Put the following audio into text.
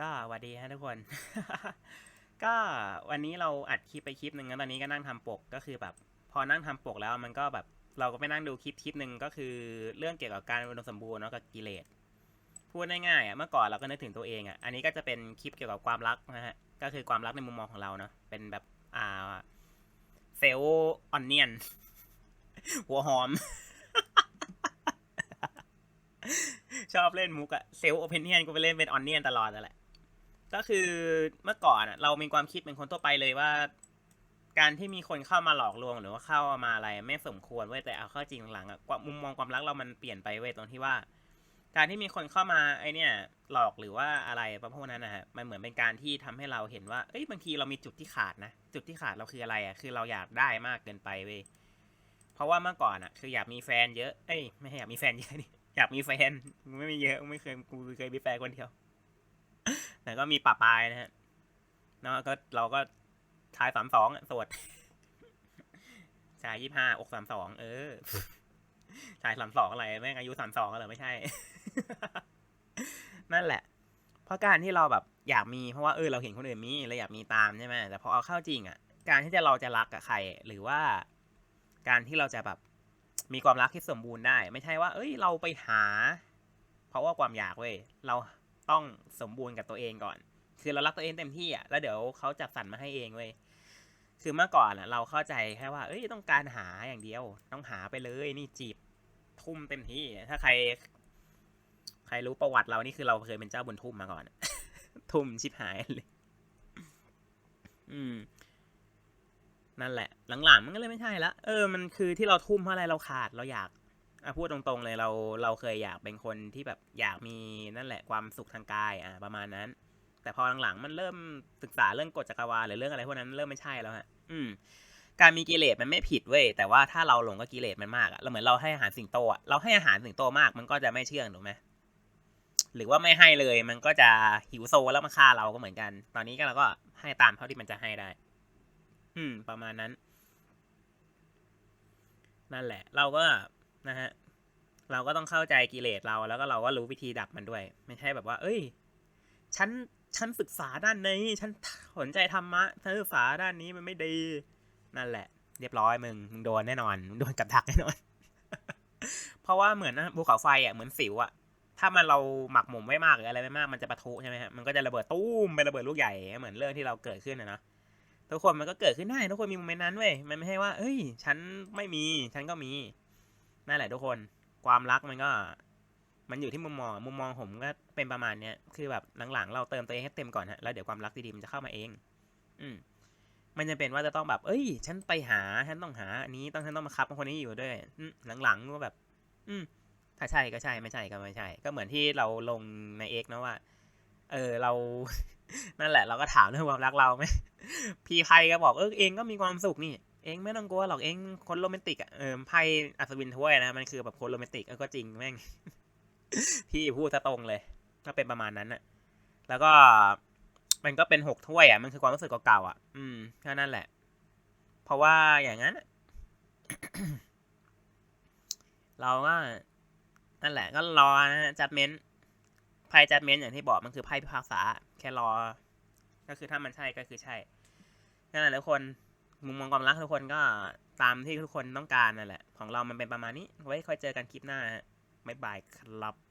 ก็สวัสดีฮะทุกคน ก็วันนี้เราอัดคลิปไปคลิปหนึ่งแล้วตอนนี้ก็นั่งทำปกก็คือแบบ พอนั่งทำปกแล้วมันก็แบบเราก็ไปนั่งดูคลิปคลิปหนึ่งก็คือเรื่องเกี่ยวกับการอุดมสมบูรณ์เนาะกับกิเลสพูดง่ายๆอะเมื่อก่อนเราก็นึกถึงตัวเองอะอันนี้ก็จะเป็นคลิปเกี่ยวกับความรักนะฮะก็คือความรักในมุมมองของเราเนาะเป็นแบบอ่าเซลออนเนียนหัวหอม ชอบเล่นมุกอะเซลโอเพนเนียนกูไปเล่นเป็นออนเนียนตลอดนั่นแหละ ก็คือเมื่อก่อนเรามีความคิดเป็นคนทั่วไปเลยว่า การที่มีคนเข้ามาหลอกลวงหรือว่าเข้ามาอะไรไม่สมควรเว้ยแต่เอาเข้าจริงหลังอะมุมมองความรักเรามันเปลี่ยนไปเว้ยตรงที่ว่า การที่มีคนเข้ามาไอเนี่ยหลอกหรือว่าอะไรประเภทนั้นนะฮะมันเหมือนเป็นการที่ทำให้เราเห็นว่าเอ้ยบางทีเรามีจุดที่ขาดนะจุดที่ขาดเราคืออะไรอะคือเราอยากได้มากเกินไปเว้ยเพราะว่าเมื่อก่อนอะคืออยากมีแฟนเยอะเอ้ยไม่ใช่อยากมีแฟนเยอะนี่อยากมีแฟนไม่มีเยอะไม่เคยกูเคยมีแฟนคนเดียว แต่ก็มีปะปายนะฮะเนาะก็เราก็ชายสามสองอะโสดชายยี่ห้าอกสามสองเออชายสามสองอะไรแม่งอายุสามสองเหรไม่ใช่ นั่นแหละ เพราะการที่เราแบบอยากมีเพราะว่าเออเราเห็นคนอื่นมีเราอยากมีตามใช่ไหมแต่พอเอาเข้าจริงอะ การที่จะเราจะรักกับใคร หรือว่าการที่เราจะแบบมีความรักที่สมบูรณ์ได้ ไม่ใช่ว่า เอ้ยเราไปหา เพราะว่าความอยากเว้ยเรา ต้องสมบูรณ์กับตัวเองก่อน คือเรารักตัวเองเต็มที่อะแล้วเดี๋ยวเขาจัดสรรมาให้เองเว้ยคือเมื่อก่อนอะ เราเข้าใจแค่ว่า เอ้ยต้องการหาอย่างเดียว ต้องหาไปเลยนี่จีบทุ่มเต็มที่ ถ้าใคร ใครรู้ประวัติเรานี่คือเราเคยเป็นเจ้าบุญทุ่มมาก่อน ทุ่มชิบหายเลยอืม นั่นแหละ หลังๆมันก็เลยไม่ใช่ละเออมันคือที่เราทุ่มเพราะอะไรเราขาดเราอยาก อะพูดตรงๆเลยเราเราเคยอยากเป็นคนที่แบบอยากมีนั่นแหละความสุขทางกายอะประมาณนั้น แต่พอหลังๆมันเริ่มศึกษาเรื่องกฎจักรวาลหรือเรื่องอะไรพวกนั้นเริ่มไม่ใช่แล้วฮะ อืม การมีกิเลสมันไม่ผิดเว้ยแต่ว่าถ้าเราหลงกับกิเลสมันมากอะเราเหมือนเราให้อาหารสิงโตอะเราให้อาหารสิงโตมากมันก็จะไม่เชื่องถูกไหมหรือว่าไม่ให้เลยมันก็จะหิวโซแล้วมาฆ่าเราก็เหมือนกัน ตอนนี้ก็เราก็ให้ตามเท่าที่มันจะให้ได้ อืม ประมาณนั้น นั่นแหละ เราก็ นะฮะเราก็ต้องเข้าใจกิเลสเราแล้วก็เราก็รู้วิธีดับมันด้วย ไม่ใช่แบบว่า เอ้ย ฉันฉันศึกษาด้านนี้ฉันสนใจธรรมะฉันศึกษาด้านนี้มันไม่ดีนั่นแหละ เรียบร้อยมึงมึงโดนแน่นอนมึงโดนกับดักแน่นอน เพราะว่าเหมือนนะภูเขาไฟอะเหมือนสิวอะถ้ามันเราหมักหมมไว้มากหรืออะไรไม่มากมันจะปะทุใช่ไหมฮะมันก็จะระเบิดตู้มไประเบิดลูกใหญ่เหมือนเรื่องที่เราเกิดขึ้นนะเนาะทุกคนมันก็เกิดขึ้นได้ทุกคนมีโมเมนต์นั้นเว้ยมันไม่ใช่ว่า เอ้ย ฉันไม่มีฉันก็มี นั่นแหละทุกคน ความรักมันก็ มันอยู่ที่มุมมอง มุมมองผมก็เป็นประมาณเนี้ย คือแบบหลังๆ เราเติมตัวเองให้เต็มก่อนฮะ แล้วเดี๋ยวความรักดีๆมันจะเข้ามาเอง อืมมันจะเป็นว่าจะต้องแบบ เอ้ย ฉันไปหา ฉันต้องหา อันนี้ ต้องฉันต้องมาคับคนนี้อยู่ด้วยหลังๆก็แบบ อืมถ้าใช่ก็ใช่ ไม่ใช่ก็ไม่ใช่ ก็เหมือนที่เราลงในเอกนะว่า เออ เรา นั่นแหละ เราก็ถามเรื่องความรักเราไหม พี่ไพ่ก็บอก เออ เองก็มีความสุขนี่ เองไม่ต้องกลัวหรอกเองคนโรแมนติกอะเออไพ่อัศวินถ้วยนะมันคือแบบคนโรแมนติกก็จริงแม่งพี่พูดซะตรงเลย ก็เป็นประมาณนั้นอะแล้วก็มันก็เป็นหกถ้วยอะมันคือความรู้สึกเก่าๆอะ อืมแค่นั้นแหละ เพราะว่าอย่างนั้น เราก็นั่นแหละ ก็รอนะจัดเม้นไพ่จัดเม้นอย่างที่บอกมันคือไพ่พิพากษา แค่รอ ก็คือถ้ามันใช่ก็คือใช่นั่นแหละทุกคน มุมมองความรักทุกคนก็ตามที่ทุกคนต้องการนั่นแหละ ของเรามันเป็นประมาณนี้ ไว้ค่อยเจอกันคลิปหน้าบ๊ายบายครับ